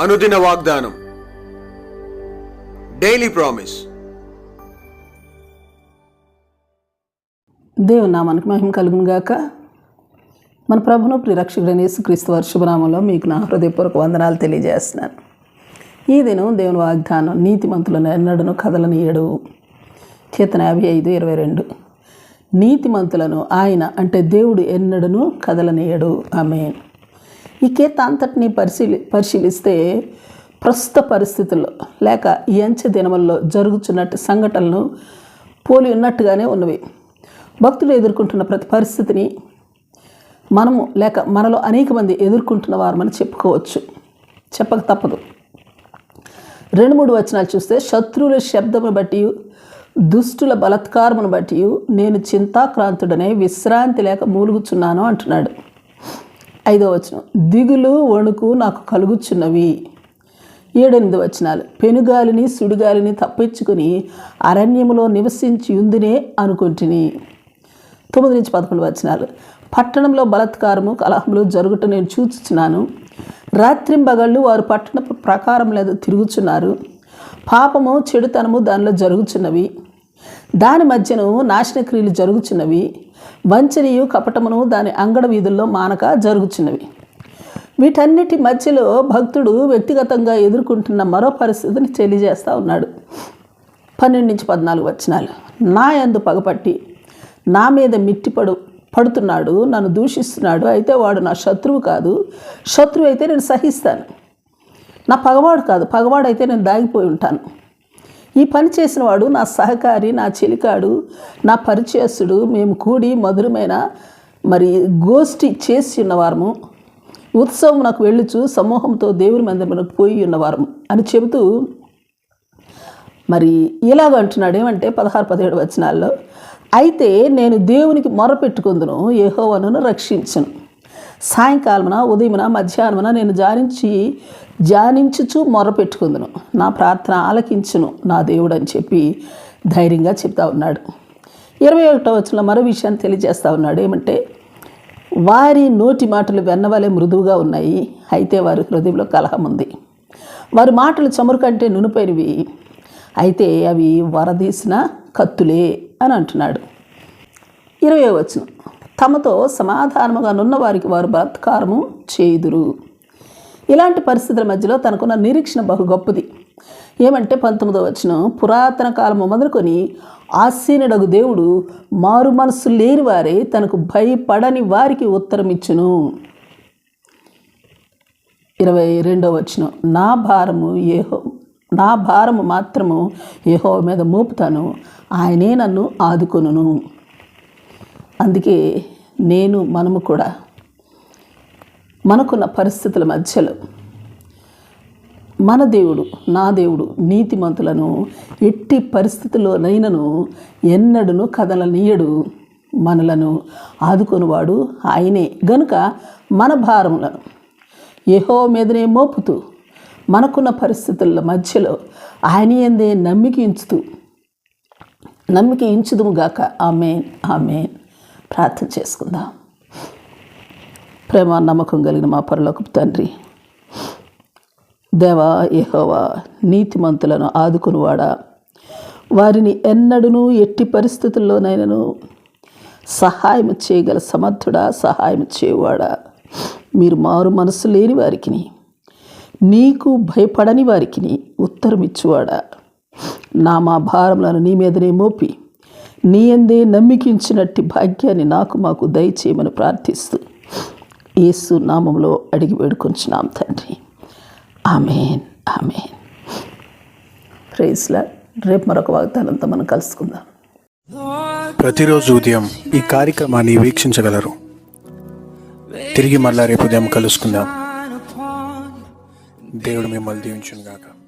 అనుదిన వాగ్దానం. Daily promise దేవుని నామానికి మహిమ కలుగును గాక. మన ప్రభును ప్రిరక్షకుడైన క్రీస్తు వర్షభనామంలో మీకు నా హృదయపూర్వక వందనాలు తెలియజేస్తున్నాను. ఈ దినం దేవుని వాగ్దానం నీతిమంతులను ఎన్నడను కదలనీయడు. చేతన యాభై ఐదు ఇరవై రెండు. నీతిమంతులను ఆయన అంటే దేవుడు ఎన్నడను కదలనీయడు. ఆమె ఈ కేత అంతటిని పరిశీలి పరిశీలిస్తే ప్రస్తుత పరిస్థితుల్లో లేక ఈ అంచె దినముల్లో జరుగుతున్నట్టు సంఘటనలు పోలి ఉన్నట్టుగానే ఉన్నవి. భక్తులు ఎదుర్కొంటున్న ప్రతి పరిస్థితిని మనము లేక మనలో అనేక మంది ఎదుర్కొంటున్న వారమని చెప్పుకోవచ్చు. చెప్పక తప్పదు. రెండు మూడు వచనాలు చూస్తే శత్రువుల శబ్దమును బట్టి దుష్టుల బలత్కారమును బట్టి నేను చింతాక్రాంతుడనే విశ్రాంతి లేక మూలుగుచున్నాను అంటున్నాడు. ఐదవ వచనం. దిగులు వణుకు నాకు కలుగుచున్నవి. ఏడెనిమిది వచనాలు. పెనుగాలిని సుడిగాలిని తప్పించుకుని అరణ్యములో నివసించి ఉందినే అనుకుంటుని. తొమ్మిది నుంచి పదకొండు వచనాలు. పట్టణంలో బలత్కారము కలహములు జరుగుట నేను చూచుచున్నాను. రాత్రింబగళ్ళు వారు పట్టణ ప్రకారం లేదు తిరుగుచున్నారు. పాపము చెడుతనము దానిలో జరుగుచున్నవి. దాని మధ్యను నాశనక్రియలు జరుగుచున్నవి. వంచనీయు కపటమును దాని అంగడ వీధుల్లో మానక జరుగుచున్నవి. వీటన్నిటి మధ్యలో భక్తుడు వ్యక్తిగతంగా ఎదుర్కొంటున్న మరో పరిస్థితిని తెలియజేస్తూ ఉన్నాడు. పన్నెండు నుంచి పద్నాలుగు వచనాలు. నా యందు పగపట్టి నా మీద మిట్టిపడు పడుతున్నాడు నన్ను దూషిస్తున్నాడు అయితే వాడు నా శత్రువు కాదు. శత్రువు అయితే నేను సహిస్తాను. నా పగవాడు కాదు పగవాడు అయితే నేను దాగిపోయి ఉంటాను. ఈ పని చేసిన వాడు నా సహకారి నా చెలికాడు నా పరిచయస్తుడు మేము కూడి మధురమైన మరి గోష్ఠి చేసి ఉన్నవారము. ఉత్సవం నాకు వెళ్ళుచు సమూహంతో దేవుని మందిరమునకు పోయి ఉన్నవారము అని చెబుతూ మరి ఇలాగ అంటున్నాడు. ఏమంటే పదహారు పదిహేడు వచనాల్లో అయితే నేను దేవునికి మొరపెట్టుకుందును యెహోవాను రక్షించను. సాయంకాలమున ఉదయమున మధ్యాహ్నమున నేను జానించి జానించుచు మొరపెట్టుకుందును. నా ప్రార్థన ఆలకించును నా దేవుడు అని చెప్పి ధైర్యంగా చెప్తా ఉన్నాడు. ఇరవై ఒకటో వచ్చిన మరో విషయాన్ని తెలియజేస్తా ఉన్నాడు. ఏమంటే వారి నోటి మాటలు వెన్నవలే మృదువుగా ఉన్నాయి. అయితే వారి హృదయంలో కలహం ఉంది. వారి మాటలు చమురు కంటే నునుపైనవి. అయితే అవి వరదీసిన కత్తులే అని అంటున్నాడు. ఇరవై వచనం. తమతో సమాధానముగానున్న వారికి వారు బలాత్కారము చేయుదురు. ఇలాంటి పరిస్థితుల మధ్యలో తనకున్న నిరీక్షణ బహు గొప్పది. ఏమంటే పంతొమ్మిదో వచ్చిన పురాతన కాలము మొదలుకొని ఆసీనుడగు దేవుడు మారు మనస్సు లేని వారే తనకు భయపడని వారికి ఉత్తరం ఇచ్చును. ఇరవై రెండో వచ్చిన నా భారము ఏహో నా భారము మాత్రము ఏహో మీద మోపుతాను. ఆయనే నన్ను ఆదుకొనును. అందుకే నేను మనము కూడా మనకున్న పరిస్థితుల మధ్యలో మన దేవుడు నా దేవుడు నీతిమంతులను ఎట్టి పరిస్థితుల్లోనైనను ఎన్నడను కదలనీయడు. మనలను ఆదుకొనివాడు ఆయనే. గనుక మన భారములను ఏహో మీదనే మోపుతూ మనకున్న పరిస్థితుల మధ్యలో ఆయన ఎందే నమ్మిక ఉంచుతూ నమ్మిక ఇంచుదుముగాక ఆమెన్. ఆమెన్. ప్రార్థన చేసుకుందాం. ప్రేమ నమ్మకం కలిగిన మా పరలోకపు తండ్రి దేవా యహోవా నీతిమంతులను ఆదుకునివాడా. వారిని ఎన్నడూనూ ఎట్టి పరిస్థితుల్లోనైనాను సహాయం చేయగల సమర్థుడా సహాయం చేయవాడా. మీరు మారు మనసు లేని వారికిని నీకు భయపడని వారికిని ఉత్తరం ఇచ్చువాడా నా మా భారములను నీ మీదనే మోపి నీ అందే నమ్మికించినట్టి భాగ్యాన్ని నాకు మాకు దయచేయమని ప్రార్థిస్తూ యేసు నామంలో అడిగి వేడుకొంచున్నాం తండ్రి. ఆమెన్. ఆమెన్. ప్రైజ్లా రేపు మరొక వాగ్దానంతో మనం కలుసుకుందాం. ప్రతిరోజు ఉదయం ఈ కార్యక్రమాన్ని వీక్షించగలరు. తిరిగి మళ్ళా రేపు ఉదయం కలుసుకుందాం. దేవుడు మిమ్మల్ని దీవించుగాక గాక